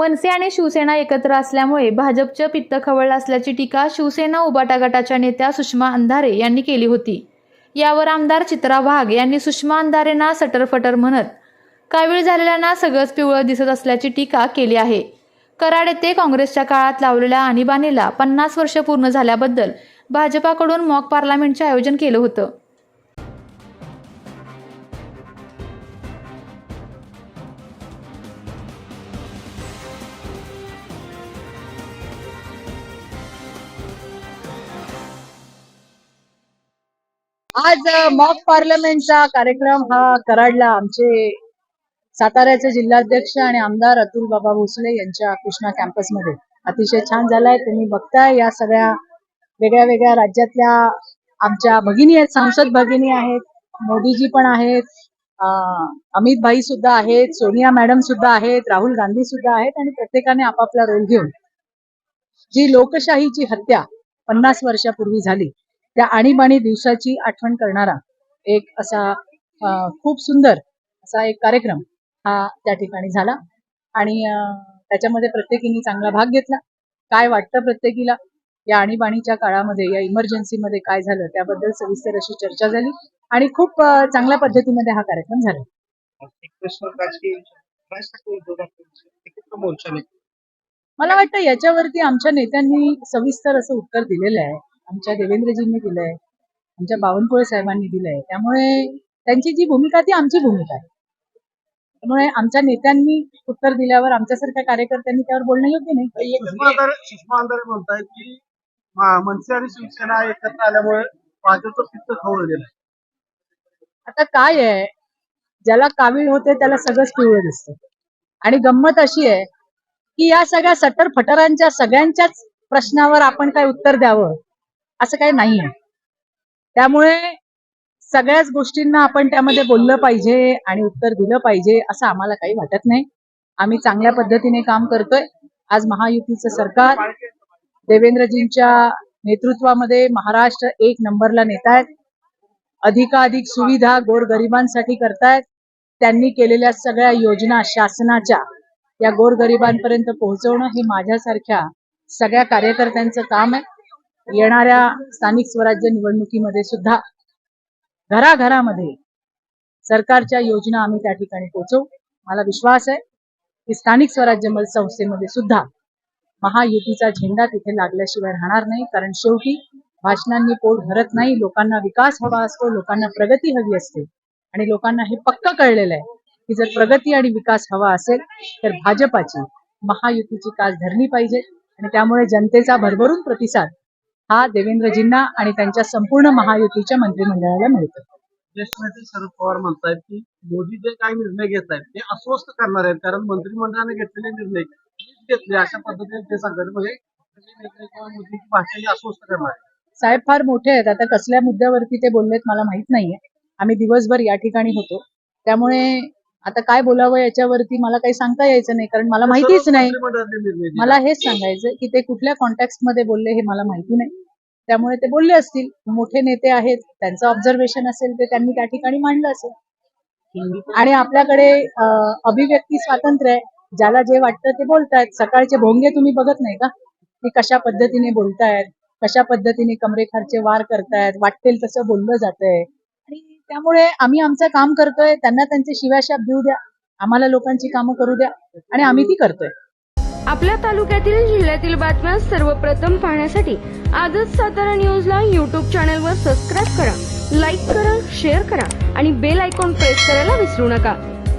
मनसे आणि शिवसेना एकत्र असल्यामुळे भाजपचं पित्त खवळलं असल्याची टीका शिवसेना उबाटा गटाच्या नेत्या सुषमा अंधारे यांनी केली होती. यावर आमदार चित्रा वाघ यांनी सुषमा अंधारेंना सटरफटर म्हणत कावीळ झालेल्यांना सगळंच पिवळं दिसत असल्याची टीका केली आहे. कराड येथे काँग्रेसच्या काळात लावलेल्या आणीबाणीला पन्नास वर्ष पूर्ण झाल्याबद्दल भाजपाकडून मॉक पार्लमेंटचे आयोजन केलं होतं. आज मॉक पार्लमेंटचा कार्यक्रम हा कराडला आमचे साताऱ्याचे जिल्हाध्यक्ष आणि आमदार अतुल बाबा भोसले यांच्या कृष्णा कॅम्पसमध्ये. अतिशय छान झालाय. तुम्ही बघताय या सगळ्या वेगळ्या वेगळ्या राज्यातल्या आमच्या भगिनी आहेत सांसद भगिनी आहेत मोदीजी पण आहेत अमित भाई सुद्धा आहेत सोनिया मॅडम सुद्धा आहेत राहुल गांधी सुद्धा आहेत आणि प्रत्येकाने आपापला रोल घेऊन जी लोकशाहीची हत्या पन्नास वर्षापूर्वी झाली त्या आणीबाणी दिवसाची आठवण करणारा एक असा खूप सुंदर असा एक कार्यक्रम हा त्या ठिकाणी झाला. आणि त्याच्यामध्ये प्रत्येकीने चांगला भाग घेतला. काय वाटतं प्रत्येकीला? या आणीबाणीच्या काळामध्ये या इमर्जन्सीमध्ये काय झालं? त्याबद्दल सविस्तर अशी चर्चा झाली. आणि खूप चांगल्या पद्धतीमध्ये हा कार्यक्रम झाला. मला वाटतं याच्यावरती आमच्या नेत्यांनी सविस्तर असं उत्तर दिलेलं आहे. आमच्या देवेंद्रजींनी दिलंय आमच्या बावनकुळे साहेबांनी दिलंय. त्यामुळे त्यांची जी भूमिका ती आमची भूमिका आहे. त्यामुळे आमच्या नेत्यांनी उत्तर दिल्यावर आमच्यासारख्या कार्यकर्त्यांनी त्यावर बोलणं योग्य नाही. सुषमा अंधारे सुषमा अंधारे म्हणतायत की मनसे आणि शिवसेना एकत्र आल्यामुळे भाजपचं पित्त गेलं आता काय आहे? ज्याला कावीळ होते त्याला सगळंच पिवळं दिसतं. आणि गंमत अशी आहे की या सगळ्या सटर फटरांच्या सगळ्यांच्याच प्रश्नावर आपण काय उत्तर द्यावं? असं काही नाहीये. त्यामुळे सगळ्याच गोष्टींना आपण त्यामध्ये बोललं पाहिजे आणि उत्तर दिलं पाहिजे असं आम्हाला काही वाटत नाही. आम्ही चांगल्या पद्धतीने काम करतोय. आज महायुतीचं सरकार देवेंद्रजींच्या नेतृत्वामध्ये महाराष्ट्र एक नंबरला नेत आहेत. अधिकाधिक सुविधा गोरगरिबांसाठी करतायत. त्यांनी केलेल्या सगळ्या योजना शासनाच्या या गोरगरिबांपर्यंत पोहोचवणं हे माझ्यासारख्या सगळ्या कार्यकर्त्यांचं काम आहे. येणाऱ्या स्थानिक स्वराज्य निवडणुकीमध्ये सुद्धा घराघरामध्ये सरकारच्या योजना आम्ही त्या ठिकाणी पोहोचवू मला विश्वास आहे की स्थानिक स्वराज्य संस्थेमध्ये सुद्धा महायुतीचा झेंडा तिथे लागल्याशिवाय राहणार नाही. कारण शेवटी भाषणांनी पोट भरत नाही. लोकांना विकास हवा असतो लोकांना प्रगती हवी असते. आणि लोकांना हे पक्क कळलेलं आहे की जर प्रगती आणि विकास हवा असेल तर भाजपाची महायुतीची कास धरली पाहिजे. आणि त्यामुळे जनतेचा भरभरून प्रतिसाद हा देवेंद्रजींना आणि त्यांच्या संपूर्ण महायुतीच्या मंत्रिमंडळाला मिळतो. ज्येष्ठ नेते शरद पवार म्हणतायत की मोदी जे काही निर्णय घेत आहेत ते अस्वस्थ करणार आहेत. कारण मंत्रिमंडळाने घेतलेले निर्णय घेतले. अशा पद्धतीने ते सांगतात म्हणजे मोदीची भाषा ही अस्वस्थ करणार आहे साहेब फार मोठे आहेत. आता कसल्या मुद्द्यावरती ते बोललेत मला माहीत नाहीये. आम्ही दिवसभर या ठिकाणी होतो. त्यामुळे आता काय बोलावं याच्यावरती मला काही सांगता यायचं नाही कारण मला माहितीच नाही. मला हेच सांगायचं की ते कुठल्या कॉन्टॅक्टमध्ये बोलले हे मला माहिती नाही. त्यामुळे ते बोलले असतील. मोठे नेते आहेत त्यांचं ऑब्झर्वेशन असेल ते त्यांनी त्या ठिकाणी मांडलं असेल. आणि आपल्याकडे अभिव्यक्ती स्वातंत्र्य आहे ज्याला जे वाटतं ते बोलतायत. सकाळचे भोंगे तुम्ही बघत नाही का? की कशा पद्धतीने बोलतायत कशा पद्धतीने कमरेखालचे वार करतायत वाटेल तसं बोललं जातंय. आणि त्यामुळे आम्ही आमचं काम करतोय. त्यांना त्यांचे शिव्याशाप देऊ द्या. आम्हाला लोकांची कामं करू द्या. आणि आम्ही ती करतोय. आपल्या तालुक्यातील जिल्ह्यातील बातम्या सर्वप्रथम पाहण्यासाठी आजच सातारा न्यूजला यूट्यूब चॅनलवर सबस्क्राईब करा लाईक करा शेअर करा आणि बेल आयकॉन प्रेस करायला विसरू नका.